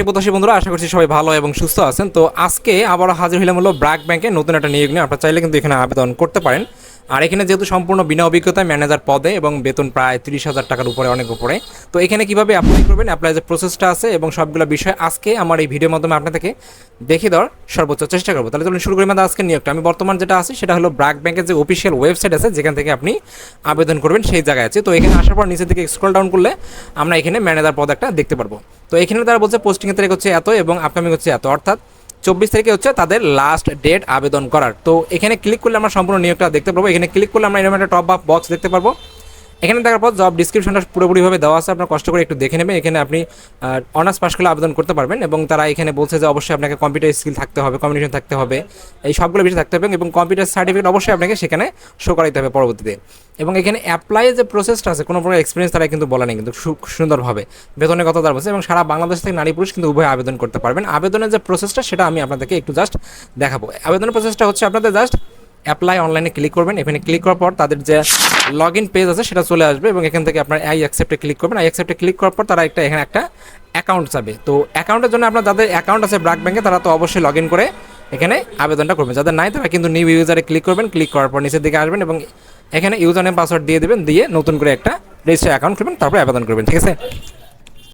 চাকরি প্রত্যাশী বন্ধুরা, আশা করছি সবাই ভালো এবং সুস্থ আছেন। তো আজকে আবারও হাজির হইলাম হলো ব্র্যাক ব্যাংকে নতুন একটা নিয়োগ নিয়ে। আপনারা চাইলে কিন্তু এখানে আবেদন করতে পারেন। আর এখানে যেহেতু সম্পূর্ণ বিনা অভিজ্ঞতায় ম্যানেজার পদে এবং বেতন প্রায় তিরিশ হাজার টাকার উপরে অনেক উপরে, তো এখানে কীভাবে অ্যাপ্লাই করবেন অ্যাপ্লাই যে প্রসেসটা আছে এবং সবগুলো বিষয় আজকে আমার এই ভিডিওর মাধ্যমে আপনাদেরকে দেখে দেওয়ার সর্বোচ্চ চেষ্টা করব। তাহলে চলুন শুরু করি, আমাদের আজকে নিয়োগটা। আমি বর্তমান যেটা আছে, সেটা হলো ব্র্যাক ব্যাংকের যে অফিসিয়াল ওয়েবসাইট আছে, যেখান থেকে আপনি আবেদন করবেন, সেই জায়গায় আছে। তো এখানে আসার পর নিচের দিকে স্ক্রল ডাউন করলে আমরা এখানে ম্যানেজার পদ একটা দেখতে পারব। তো এখানে তারা বলছে পোস্টিংয়ের তারিখ হচ্ছে এত এবং আপকামিং হচ্ছে এত। অর্থাৎ চব্বিশ তারিখে হচ্ছে তাদের লাস্ট ডেট আবেদন করার। তো এখানে ক্লিক করলে আমরা সম্পূর্ণ নিয়োগটা দেখতে পাবো এখানে ক্লিক করলে আমরা এরকম একটা টপ আপ বক্স দেখতে পারব। এখানে দেখার পর জব ডিসক্রিপশনটা পুরোপুরিভাবে দেওয়া আছে। আপনার কষ্ট করে একটু দেখে নেবেন। এখানে আপনি অনার্স পাস করলে আবেদন করতে পারবেন এবং তারা এখানে বলছে যে অবশ্যই আপনাকে কম্পিউটার স্কিল থাকতে হবে কমিউনিকেশন থাকতে হবে। এই সবগুলো বিষয় থাকতে হবে এবং কম্পিউটার সার্টিফিকেট অবশ্যই আপনাকে সেখানে শো করাইতে হবে পরবর্তীতে। এবং এখানে অ্যাপ্লাই যে প্রসেসটা আছে, কোনো প্রকার এক্সপিরিয়েন্স তারা কিন্তু বলা নেই, কিন্তু সুন্দরভাবে বেতনের কথা তার বলছে এবং সারা বাংলাদেশ থেকে নারী পুরুষ কিন্তু উভয় আবেদন করতে পারবেন। আবেদনের যে প্রসেসটা সেটা আমি আপনাদেরকে একটু জাস্ট দেখাবো। আবেদনের প্রসেসটা হচ্ছে আপনাদের জাস্ট অ্যাপ্লাই অনলাইনে ক্লিক করবেন। এখানে ক্লিক করার পর তাদের যে লগ ইন পেজ আছে, সেটা চলে আসবে এবং এখান থেকে আপনার আই অ্যাকসেপ্টে ক্লিক করবেন। আই অ্যাকসেপ্টে ক্লিক করার পর তারা একটা এখানে একটা অ্যাকাউন্ট চাবে। তো অ্যাকাউন্টের জন্য আপনার যাদের অ্যাকাউন্ট আছে ব্রাক ব্যাংকে, তারা তো অবশ্যই লগ ইন করে এখানে আবেদনটা করবেন। যাদের নাই, তারা কিন্তু নিউ ইউজারে ক্লিক করবেন। ক্লিক করার পর নিচের দিকে আসবেন এবং এখানে ইউজার নেম পাসওয়ার্ড দিয়ে দেবেন। দিয়ে নতুন করে একটা রেজিস্টার অ্যাকাউন্ট খুলবেন, তারপরে আবেদন করবেন। ঠিক আছে?